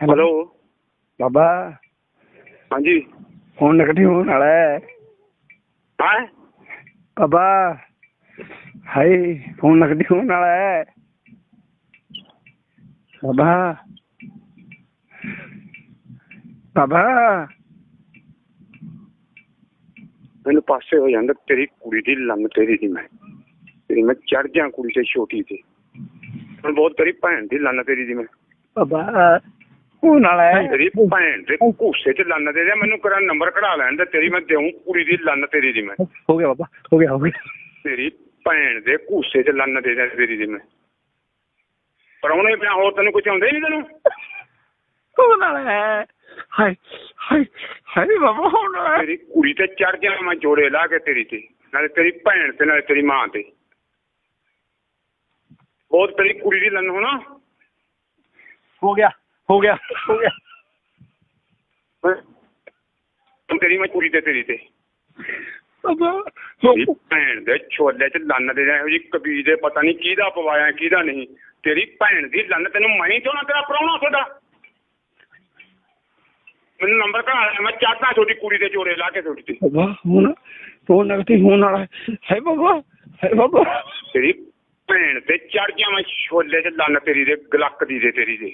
Hello ਬਾਬਾ। ਹਾਂਜੀ। Phone ਨਕਟੀ ਹੋਣ ਵਾਲਾ ਹੈ। ਹਾਂ? ਬਾਬਾ। ਹਾਏ ਫੋਨ ਨਕਟੀ ਹੋਣ ਵਾਲਾ ਹੈ। ਬਾਬਾ। ਬਾਬਾ। ਮੈਨੂੰ ਪਾਸੇ ਹੋ ਜਾਂਦਾ ਤੇਰੀ ਕੁੜੀ ਦੀ ਲੰਨ ਤੇਰੀ ਦੀ ਮੈਂ। ਤੇਰੀ ਮੈਂ ਚੜ ਜਾ ਕੁੜੀ ਤੇ ਛੋਟੀ ਤੇ। ਹੁਣ ਬਹੁਤ ਤੇਰੀ ਭੈਣ ਦੀ ਲੰਨ ਤੇਰੀ ਦੀ ਮੈਂ। ਬਾਬਾ। ਹੈ ਤੇਰੀ ਭੈਣ ਦੇ ਘੂਸੇ ਚ ਲੰਨ ਦੇ ਦਿਆ ਮੈਨੂੰ ਕਰਾ ਨੰਬਰ ਕਢਾ ਲੈਣ ਤੇ ਤੇਰੀ ਮੈਂ ਦੇਉਂ ਕੁੜੀ ਦੀ ਲੰਨ ਤੇਰੀ ਦੀ ਮੈਂ। ਹੋ ਗਿਆ ਬਾਬਾ ਹੋ ਗਿਆ ਹੋ ਗਿਆ। ਤੇਰੀ ਭੈਣ ਦੇ ਘੂਸੇ ਚ ਲੰਨ ਦੇ ਦਿਆ ਤੇਰੀ ਦੀ ਮੈਂ। ਪਰਉਣੇ ਪਿਆ ਹੋਰ ਤੈਨੂੰ ਕੁਝ ਆਉਂਦਾ ਹੀ ਨਹੀਂ ਤੈਨੂੰ। ਹੈ ਹਾਏ ਹਾਏ ਹਾਏ ਬਾਬਾ ਹੋਣ ਤੇਰੀ ਕੁੜੀ ਤੇ ਚੜ ਜਾ ਮੈਂ ਜੋੜੇ ਲਾ ਕੇ ਤੇਰੀ ਤੇ ਨਾਲੇ ਤੇਰੀ ਭੈਣ ਤੇ ਨਾਲੇ ਤੇਰੀ ਮਾਂ ਤੇ। ਬਹੁਤ ਤੇਰੀ ਕੁੜੀ ਦੀ ਲੰਨ ਹੋਣਾ? ਹੋ ਗਿਆ। ਹੋ ਗਿਆ। ਹੋ ਗਿਆ। ਤੂੰ ਤੇਰੀ ਮੈਂ ਕੁੜੀ ਤੇ ਤੇਰੀ ਤੇ। ਤੇਰੀ ਭੈਣ ਦੇ ਛੋਲੇ ਚ ਲੰਨ ਦੇ ਇਹੋ ਜੀ ਕਬੀਰ ਦੇ ਪਤਾ ਨਹੀਂ ਕਿਹਦਾ ਪਵਾਇਆ ਕਿਹਦਾ ਨਹੀਂ। ਤੇਰੀ ਭੈਣ ਦੀ ਲੰਨ ਤੈਨੂੰ ਮੈਂ ਹੀ ਚਾਹਣਾ ਤੇਰਾ ਪ੍ਰਾਹੁਣਾ ਤੁਹਾਡਾ? ਮੈਨੂੰ ਨੰਬਰ ਕਢਾ ਲੈ ਮੈਂ ਚਾਹਤਾ ਤੁਹਾਡੀ ਕੁੜੀ ਦੇ ਜੋੜੇ ਲਾ ਕੇ ਤੁਹਾਡੀ ਤੇ। ਬਾਬਾ ਹੁਣ ਫੋਨ ਨਕਟੀ ਹੋਣ ਵਾਲਾ ਹੈ ਹਾਏ ਬਾਬਾ ਹਾਏ ਬਾਬਾ। ਤੇਰੀ ਭੈਣ ਤੇ ਚੜ ਗਿਆ ਮੈਂ ਛੋਲੇ ਚ ਲੰਨ ਤੇਰੀ ਦੇ ਗਲੱਕ ਦੀ ਦੇ ਤੇਰੀ ਦੇ।